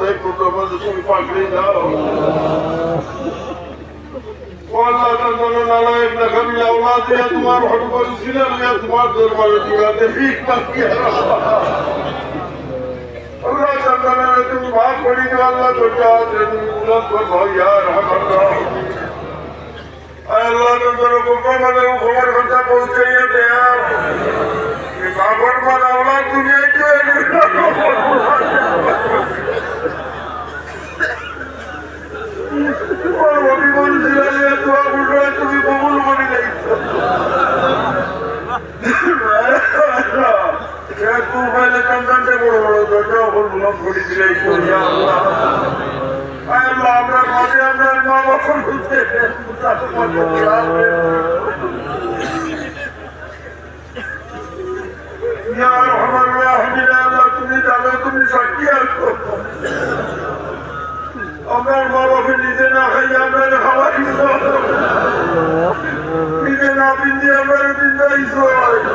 دے کو کمز سے پکڑی جاؤ والله تنظرنا لائب نخم الأولاد يتمار حب السنة يتمار فيك تفكير اللہ تنظرنا لائب بات پڑی جو اللہ تو جات رہی مولد پر بھائی یار حق اللہ اے اللہ خبر خطا پہنچ گئی ہے دیار یہ کافر مال اولاد دنیا আল্লাহ। আমরা মাঝে আমরা মা বাবার বুঝতে ইয়া রহমান রাহিম আল্লাহ, তুমি জানো, তুমি সাক্ষী আছো। আমার মা বাবা নিজে না খাই আমরা খাওয়াই নিজে না পিন্দি আমরা পিন্দাইছ আমরা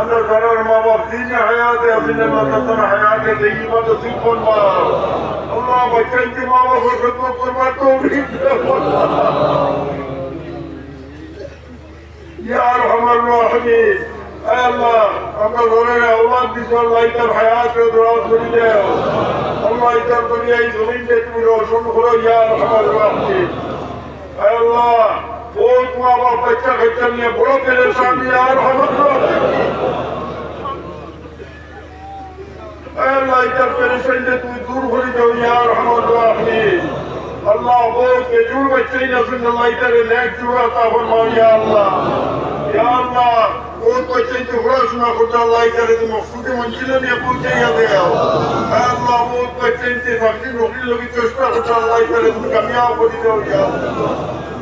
আমরা ঘরের মা বাপ দিন হায়াতে আসিনে মাতাতন হায়াতে দেখি মতো সিফন মা আল্লাহ বাচ্চাইতে মা বাবার খেদমত করবার তো ইয়া রহমান। রাহিম আল্লাহ, আমরা ঘরের আওলাদ মা নিয়ে বড় পেরেশান রহমান। রাহিম اے اللہ ادھر پریشن سے تو دور ہو جاؤ یا رحم الراحمین اللہ وہ بے جور بچے نسل اللہ ادھر نیک جور عطا فرما یا اللہ۔ یا اللہ، وہ بچے تو بڑا سنا خدا، اللہ ادھر تو مقصود منزل میں ابو چاہیے دے گا۔ اے اللہ، وہ بچے انتظامی نوکری لوگی چشتہ خدا، اللہ ادھر کامیاب ہو جاؤ یا اللہ۔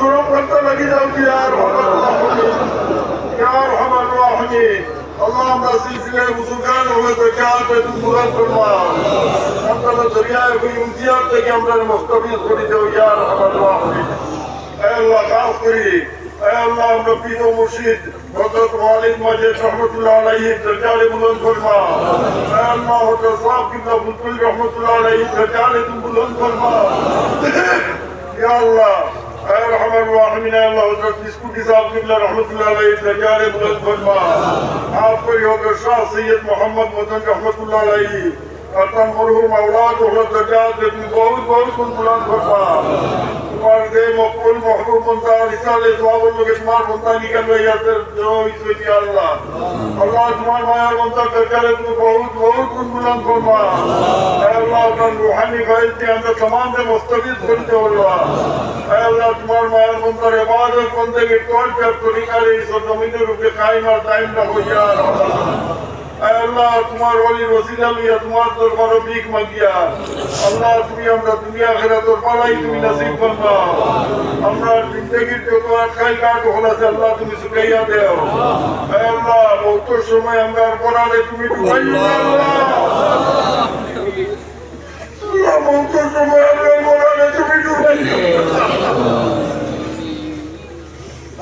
सुरम करते लगी जाऊंगी यार यार हमार राहमी अल्लाह हमरा सिलसिले बुजुर्गान हो गए क्या पे तू पूरा फरमा हम तो दरिया कोई इम्तियाज थे कि हमरा मुस्तबिल छोड़ी जाओ यार हमार राहमी अल्लाह माफ करिए अल्लाह हमरा पीर और मुर्शिद हजरत वालिद मजिद रहमतुल्लाह अलैहि दरजाल बुलंद फरमा अल्लाह हजरत साहब किबला बुलबुल रहमतुल्लाह अलैहि दरजाल तुम बुलंद फरमा या अल्लाह الرحمن الرحیم اللہ حضرت جس کو کتاب قبلہ رحمت اللہ علیہ درجار بلند فرما آپ کو یوگ شاہ سید محمد مدن رحمت اللہ علیہ ارتم مرحوم اولاد حضرت درجار جتنی بہت بہت بلند فرما والدے مقبول محبوب منتظر پاکستان لے سواب ہوں کہ تمہار ہوتا نہیں کر رہے یا تر جنوبی سویتی اللہ۔ اللہ تمہار مایا ہوتا کر کر تو بہت بہت کن بلند کن مارا اے اللہ، اپنا روحانی فائد کے اندر سمان دے مستفید کنتے ہو اللہ۔ اے اللہ تمہار مایا ہوتا ربادر کنتے گے کون پر تو نہیں اس وقت میں روکے قائم اور دائم نہ ہو جا আল্লাহ, তোমার ওলি রসিদা লইয়া তোমার দরবার ভিক মাগিয়া। আল্লাহ, তুমি আমরা দুনিয়া খেলা পালাই তুমি নাসিব করবা আমরা জিন্দগির যত আটকাই কাট হল আছে, আল্লাহ, তুমি শুকাইয়া দেও। আল্লাহ বহুত সময় আমরা পড়ালে তুমি ঢুকাইয়া আল্লাহ। বহুত সময় আমরা পড়ালে তুমি ঢুকাইয়া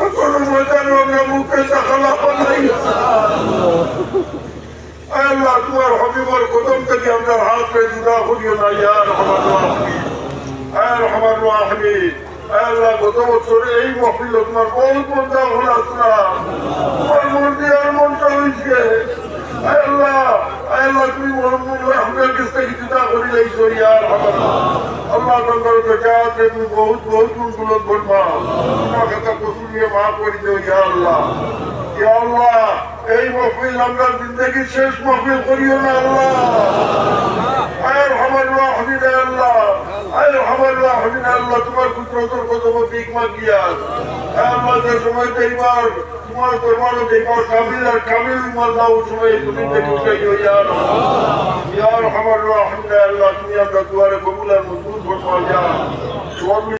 এখনও ময়দানে আমরা মুখে দেখালা পালাই আল্লাহ তোমার হবিবর কদম থেকে আমরা হাত পে জুদা করিও না ইয়া রহমান রাহিম আয় রহমান রাহিম আল্লাহ, গত বছরে এই মহফিল তোমার বহুত মনটা হল আসলা তোমার মন দিয়ে আর মনটা হয়েছে আল্লাহ আল্লাহ তুমি রহমের কাছ থেকে জুদা করি লাইছো, ইয়া রহমান আল্লাহ তোমার জাতে তুমি বহুত বহুত গুণ বুলন্দ ফরমাও তোমার কথা কসুর মাফ করে দিও, ইয়া আল্লাহ। ইয়া আল্লাহ এই মহফিল আমরা জিন্দগির শেষ মহফিল করিও না আল্লাহ। তোমার